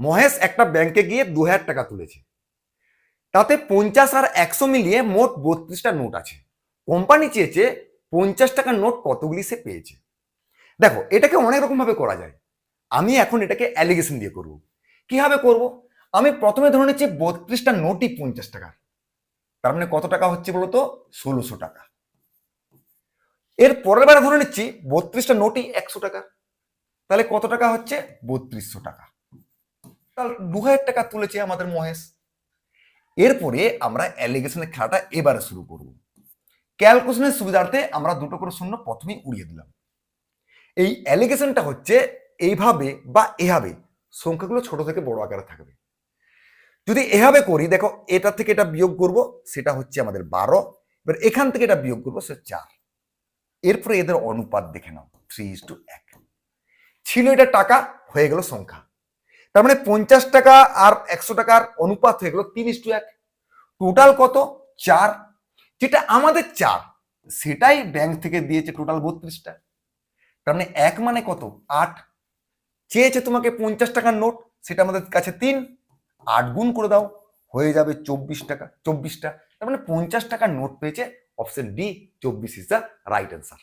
মহেশ একটা ব্যাংকে গিয়ে দু হাজার টাকা তুলেছে। তাতে পঞ্চাশ আর একশো মিলিয়ে মোট বত্রিশটা নোট আছে। কোম্পানি চেয়েছে পঞ্চাশ টাকার নোট কতগুলি সে পেয়েছে। দেখো, এটাকে অনেক রকম ভাবে করা যায়। আমি এখন এটাকে অ্যালিগেশন দিয়ে করব। কীভাবে করব? আমি প্রথমে ধরে নিচ্ছি বত্রিশটা নোটই পঞ্চাশ টাকা তার মানে কত টাকা হচ্ছে বলতো ষোলোশো টাকা। এর পরের বার ধরে নিচ্ছি বত্রিশটা নোটই একশো টাকা তাহলে কত টাকা হচ্ছে? বত্রিশশো টাকা। দু হাজার টাকা তুলেছে আমাদের মহেশ। এরপরে আমরা অ্যালিগেশনের খেলাটা এবারে শুরু করব। ক্যালকুলেশনের সুবিধার্থে আমরা দুটো করে শূন্য প্রথমেই উড়িয়ে দিলাম। এই অ্যালিগেশনটা হচ্ছে এইভাবে বা এভাবে সংখ্যাগুলো ছোট থেকে বড় আকারে থাকবে। যদি এভাবে করি, দেখো, এটা থেকে এটা বিয়োগ করব, সেটা হচ্ছে আমাদের বারো। এবার এখান থেকে এটা বিয়োগ করব, সে চার। এরপরে এদের অনুপাত দেখে নাও থ্রি ইস টু এক। ছিল এটা টাকা, হয়ে গেল সংখ্যা। তার মানে পঞ্চাশ টাকা আর একশো টাকার অনুপাত হয়ে গেল তিন ইস টু এক। টোটাল কত? চার। যেটা আমাদের চার, সেটাই ব্যাংক থেকে দিয়েছে টোটাল বত্রিশটা তার মানে এক মানে কত? আট। চেয়েছে তোমাকে পঞ্চাশ টাকার নোট, সেটা আমাদের কাছে তিন। আট গুণ করে দাও, হয়ে যাবে চব্বিশ টাকা চব্বিশটা তার মানে পঞ্চাশ টাকার নোট পেয়েছে অপশন ডি চব্বিশ ইজ দ্য রাইট অ্যান্সার